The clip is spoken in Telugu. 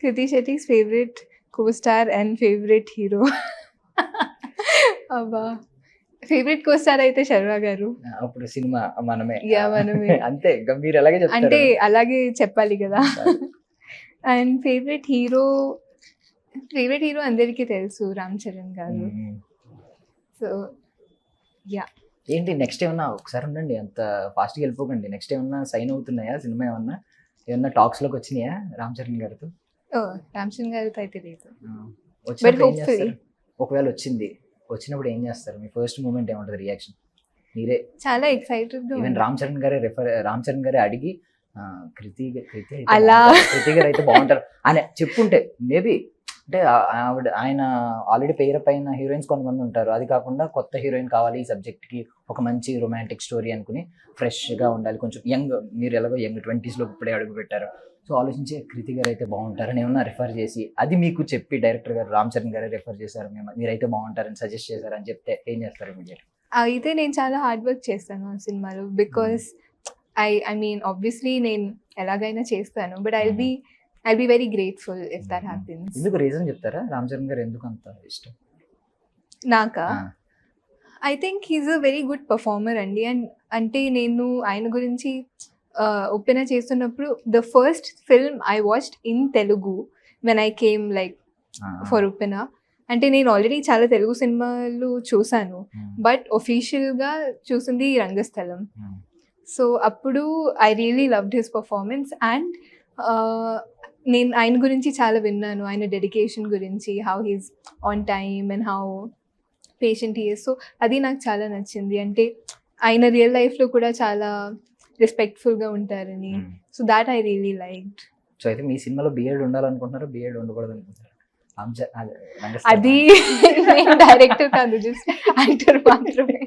Kriti Shetty's favorite co-star and favorite hero. అబ్బా. ఫేవరెట్ కోస్టార్ అయితే శర్వా గారు. అప్పుడు సినిమా మనమే. Yeah, మనమే. అంతే మీరు ఎలాగే చెప్తారు. అంటే అలాగే చెప్పాలి కదా. And favourite hero favourite hero అందరికీ తెలుసు రామ్ చరణ్ గారు. సో ఏంటి నెక్స్ట్ ఏమన్నా ఒకసారి ఉండండి అంత ఫాస్ట్గా వెళ్ళిపోకండి. నెక్స్ట్ ఏమన్నా సైన్ అవుతున్నాయా? సినిమా ఏమన్నా? ఏమన్నా టాక్స్లోకి వచ్చినాయా రామ్ చరణ్ గారితో? రామ్ చరణ్ గారితో అయితే లేదు వచ్చినప్పుడు ఏం hopefully. చేస్తారు ఒకవేళ వచ్చింది వచ్చినప్పుడు ఏం చేస్తారు మీ ఫస్ట్ మూమెంట్ ఏముంటుంది రియాక్షన్ మీరే చాలా ఎక్సైటెడ్గా ఈవెన్. రామ్ చరణ్ గారే రెఫర్ రామ్ చరణ్ గారే అడిగి కృతి కృతి అలా. కృతి గారు అయితే బాగుంటారు అని చెప్పుంటే మేబీ అంటే ఆవిడ ఆయన ఆల్రెడీ పేరు పైన హీరోయిన్స్ కొంతమంది ఉంటారు. అది కాకుండా కొత్త హీరోయిన్ కావాలి ఈ subject కి ఒక మంచి రొమాంటిక్ స్టోరీ అనుకుని fresh గా ఉండాలి. కొంచెం యంగ్ మీరు ఎలాగో యంగ్లో ఇప్పుడే అడుగు పెట్టారు. సో ఆలోచించి కృతి గారు అయితే బాగుంటారని ఏమన్నా రిఫర్ చేసి అది మీకు చెప్పి డైరెక్టర్ గారు రామ్ చరణ్ గారే రిఫర్ చేశారు మేము మీరైతే బాగుంటారని సజెస్ట్ చేశారని చెప్తే ఏం చేస్తారు ఇమీడియట్ అయితే నేను చాలా హార్డ్ వర్క్ చేస్తాను ఆ సినిమాలో. Because I I mean obviously నేను ఎలాగైనా చేస్తాను. But I be I be very grateful if that happens ఎందుకు రీజన్ చెప్తారా? రామ్ చరణ్ గారు ఎందుకు అంత ఇష్టం? నాకా? I think he's a very good performer అండి. అండ్ అంటే నేను ఆయన గురించి ఒప్పిన చేస్తున్నప్పుడు the first film I watched in Telugu when I came like for Uppena అంటే నేను ఆల్రెడీ చాలా తెలుగు సినిమాలు ఉమ్, బట్ ఒఫీషియల్గా చూసింది రంగస్థలం. సో అప్పుడు I really loved his performance and నేను ఆయన గురించి చాలా విన్నాను ఆయన డెడికేషన్ గురించి how he's on time and how patient he's so అది నాకు చాలా నచ్చింది. అంటే ఆయన రియల్ లైఫ్లో కూడా చాలా రెస్పెక్ట్ఫుల్గా ఉంటారని. So that I really like so అయితే మీ సినిమాలో బిఎడ్ ఉండాలనుకుంటున్నారా? బిఎడ్ ఉండకూడదు అనుకుంటున్నారా. అది నేను డైరెక్టర్ కాదు జస్ట్ యాక్టర్ మాత్రమే.